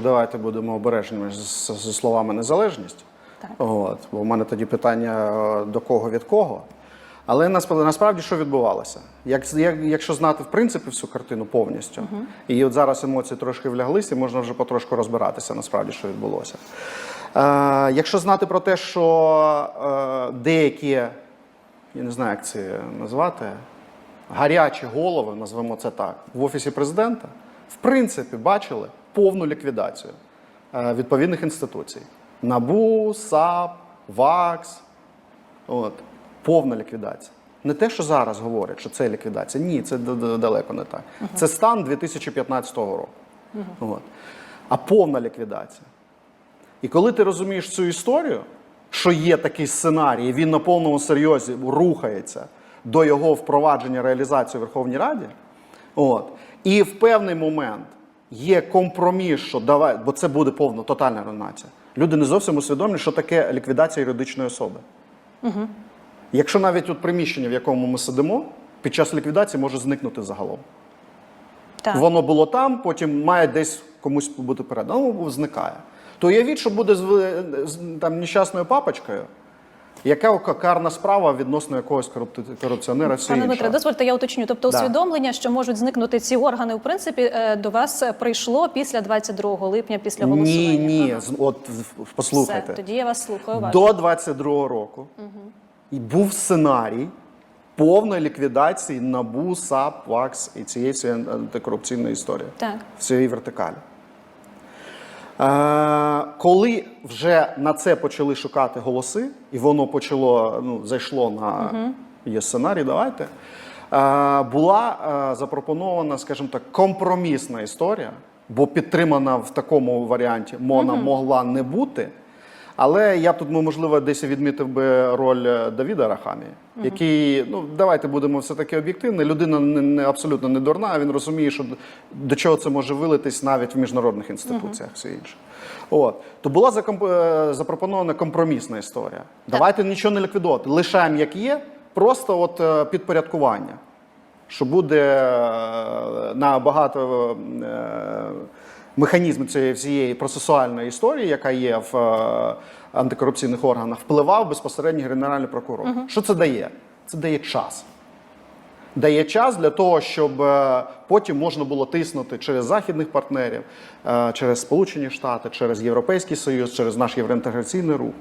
Давайте будемо обережними з- зі словами незалежність. Так. От, бо в мене тоді питання е, до кого від кого. Але насправді, що відбувалося? Як, як, якщо знати в принципі всю картину повністю, і от зараз емоції трошки вляглися, можна вже потрошку розбиратися, насправді, що відбулося. Е, якщо знати про те, що е, деякі, я не знаю, як це назвати, гарячі голови, назвемо це так, в офісі президента, в принципі, бачили повну ліквідацію е, відповідних інституцій: НАБУ, САП, ВАКС. От, повна ліквідація. Не те, що зараз говорять, що це ліквідація. Ні, це далеко не так. Це стан 2015 року. От. А повна ліквідація. І коли ти розумієш цю історію, що є такий сценарій, він на повному серйозі рухається до його впровадження реалізації в Верховній Раді, от, і в певний момент є компроміс, що давай, бо це буде повна тотальна руйнація. Люди не зовсім усвідомлюють, що таке ліквідація юридичної особи. Якщо навіть от приміщення, в якому ми сидимо, під час ліквідації може зникнути загалом. Так. Воно було там, потім має десь комусь бути передано, зникає. То уявіть, що буде з там, нещасною папочкою, яка карна справа відносно якогось корупціонера. Пане. Дмитре, дозвольте, я уточню. Тобто Да. усвідомлення, що можуть зникнути ці органи, в принципі, е, до вас прийшло після 22 липня, після голосування. Ні, ні. Ага. От послухайте. Все, тоді я вас слухаю. уважно. До 22-го року і був сценарій повної ліквідації НАБУ, САП, ВАКС і цієї антикорупційної історії. Так. в цій вертикалі. Е, коли вже на це почали шукати голоси, і воно почало, ну, зайшло на є сценарій, давайте. Була запропонована, скажімо так, компромісна історія, бо підтримана в такому варіанті вона могла не бути. Але я тут, ну, можливо, десь відмітив би роль е, Давіда Рахамі, який, ну давайте будемо все-таки об'єктивні. Людина не, абсолютно не дурна. Він розуміє, що до- чого це може вилитись навіть в міжнародних інституціях, все інше. От то була закомп... е, запропонована компромісна історія. Давайте нічого не ліквідувати, лишаємо як є, просто от е, підпорядкування що буде на багато е, механізм цієї всієї процесуальної історії, яка є в е, антикорупційних органах, впливав безпосередньо генеральний прокурор. Що це дає? Це дає час. Дає час для того, щоб е, потім можна було тиснути через західних партнерів, е, через Сполучені Штати, через Європейський Союз, через наш євроінтеграційний рух